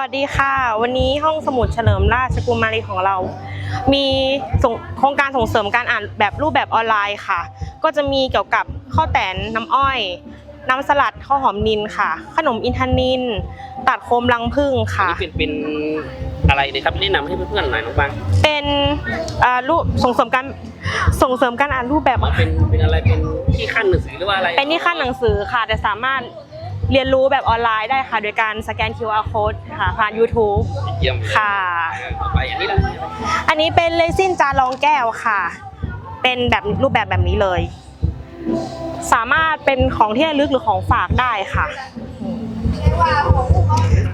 วัสดีค่ะ วันนี้ห้องสมุดเฉลิมราชกุมารีของเรา มีส่งโครงการส่งเสริมการอ่านแบบรูปแบบออนไลน์ค่ะ ก็จะมีเกี่ยวกับข้าวแตนน้ำอ้อย น้ำสลัดข้าวหอมนินค่ะ ขนมอินทนิน ตัดโคมรังผึ้งอันค่ะนี้เป็นเป็นอะไรเนะครับแนะนำให้เพื่อนๆหน่อยน้องบางเป็นอ่ารูปส่งเสริมการส่งเสริมการอ่านรูปแบบมันเป็นเป็นอะไรเป็นที่ขั้นหนังสือหรือว่าอะไร เป็นที่ขั้นหนังสือค่ะแต่สามารถ เรียนรู้แบบออนไลน์ได้ค่ะ โดยการสแกน QR code ค่ะผ่าน YouTube เยี่ยมเลยค่ะ ต่อไปอันนี้แหละอันนี้เป็นเลซินจานรองแก้วค่ะ เป็นแบบรูปแบบแบบนี้เลย สามารถเป็นของที่ระลึกหรือของฝากได้ค่ะ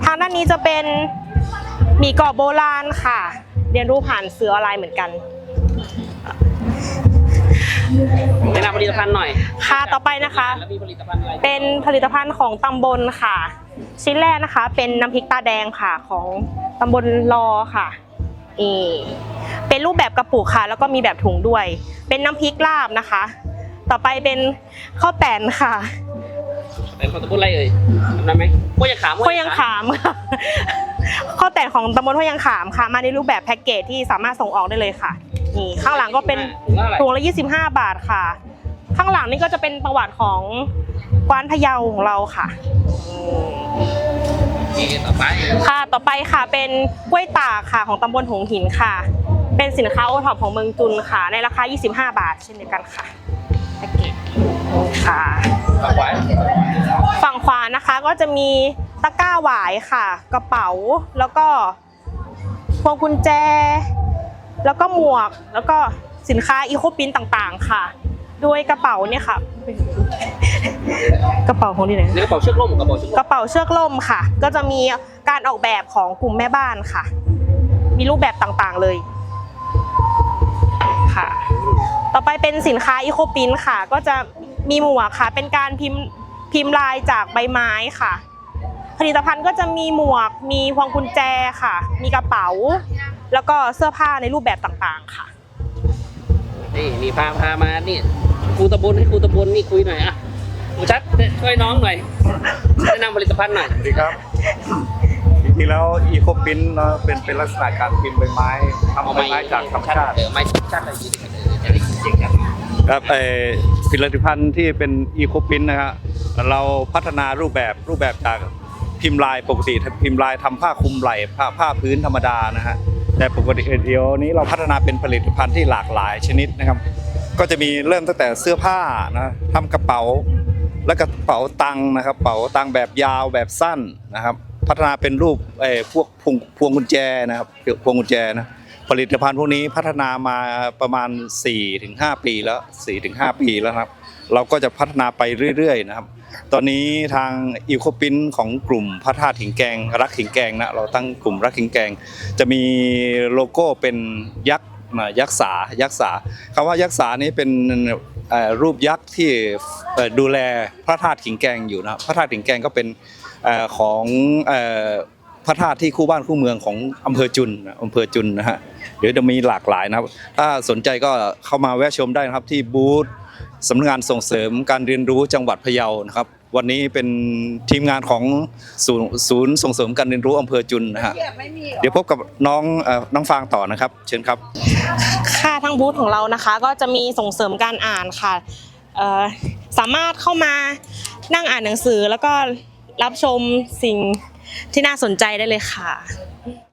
ทางด้านนี้จะเป็นหมีกรอบโบราณค่ะ เรียนรู้ผ่านสื่อออนไลน์เหมือนกันแนะนำผลิ ตภัณฑ์หน่อย ค่ะต่อไปนะคะ แล้วมีผลิตภัณฑ์อะไรเป็นผลิตภัณฑ์ของตำบลค่ะ ชิ้นแรกนะคะ เป็นน้ำพริกตาแดงค่ะของตำบลรอค่ะนี่เป็นรูปแบบกระปุกค่ะ แล้วก็มีแบบถุงด้วย เป็นน้ำพริกลาบนะคะ ต่อไปเป็นข้าวแตนค่ะเป็นคนตะพูดอะไรเอ่ยจำได้ไหมห้วยยางขามข้าวยังขามค่ะข้าวแตนของตำบลห้วยยังขามค่ะ มาในรูปแบบแพ็กเกจที่สามารถส่งออกได้เลยค่ะนี่ข้างหลังก็เป็นถุงละอะไรถุงละ25 บาทค่ะ ข้างหลังนี่ก็จะเป็นประวัติของกวานพะเยาของเราค่ะอืมโอเคต่อไปค่ะ ต่อไปค่ะเป็นกล้วยตากค่ะของตำบลหงหินค่ะ เป็นสินค้าโอท็อปของเมืองจุนค่ะ ในราคา 25 บาท เช่นเดียวกันค่ะแพ็กเกจค่ะ ต่อไปฝั่งขวานะคะก็จะมีตะกร้าหวายค่ะ กระเป๋าแล้วก็พวงกุญแจ แล้วก็หมวกแล้วก็สินค้าอีโคปินต่างๆ ค่ะ ด้วยกระเป๋าเนี่ยค่ะ กระเป๋าของที่ไหนในกระเป๋าเชือกล่มกระเป๋าเชือกกล่มระเป๋าเชือกล่มค่ะ ก็จะมีการออกแบบของกลุ่มแม่บ้านค่ะ มีรูปแบบต่างๆเลยค่ะ ต่อไปเป็นสินค้าอีโคปินค่ะ ก็จะมีหมวกค่ะ เป็นการพิมพ์พิมพ์ลายจากใบไม้ค่ะ ผลิตภัณฑ์ก็จะมีหมวก มีพวงกุญแจค่ะ มีกระเป๋า แล้วก็เสื้อผ้าในรูปแบบต่างๆค่ะ นี่มีพาพามานี่ ครูตะบุญให้ครูตะบุญนี่คุยหน่อยอะครูชัดช่วยน้องหน่อยแนะนำผลิตภัณฑ์หน่อย สวัสดีครับ จริงๆแล้วอีโคปินเนาะเป็นเป็นลักษณะการพิมพ์ใบไม้ทำใบไม้จากธรรมชาติ เออไม้ชัดอะไรยืนกันเออจะได้เสียงกันครับเออผลิตภัณฑ์ที่เป็นอีโคปินนะฮะเราพัฒนารูปแบบรูปแบบจากพิมพ์ลายปกติพิมพ์ลายทำผ้าคลุมไหล่ผ้าผ้าพื้นธรรมดานะฮะแต่ปกติเดี๋ยวนี้เราพัฒนาเป็นผลิตภัณฑ์ที่หลากหลายชนิดนะครับ ก็จะมีเริ่มตั้งแต่เสื้อผ้านะทำกระเป๋า และกระเป๋าตังนะครับกระเป๋าตังแบบยาวแบบสั้นนะครับ พัฒนาเป็นรูปเอ่อพวกพวงพวงกุญแจนะครับพวงกุญแจนะผลิตภัณฑ์พวกนี้พัฒนามาประมาณ 4-5 ปีแล้ว 4-5 ปีแล้วครับ เราก็จะพัฒนาไปเรื่อยๆนะครับ ตอนนี้ทางอีโคปินของกลุ่มพระธาตุหิงแกง รักหิงแกงนะเราตั้งกลุ่มรักหิงแกง จะมีโลโก้เป็นยักษ์ ยักษ์สายักษ์สาคำว่ายักษ์สานี้เป็นรูปยักษ์ที่ดูแลพระธาตุหิงแกงอยู่นะครับพระธาตุหิงแกงก็เป็นของพระธาตุที่คู่บ้านคู่เมืองของอำเภอจุนอำเภอจุนนะฮะเดี๋ยวจะมีหลากหลายนะครับ ถ้าสนใจก็เข้ามาแวะชมได้นะครับที่บูธสำนักงานส่งเสริมการเรียนรู้จังหวัดพะเยานะครับ วันนี้เป็นทีมงานของศูนย์ศูนย์ส่งเสริมการเรียนรู้อำเภอจุนนะฮะเดี๋ยวพบกับน้องเอ่อน้องฟางต่อนะครับ เชิญครับ ค่ะทางบูธของเรานะคะ ก็จะมีส่งเสริมการอ่านค่ะเอ่อสามารถเข้ามานั่งอ่านหนังสือแล้วก็รับชมสิ่งที่น่าสนใจได้เลยค่ะ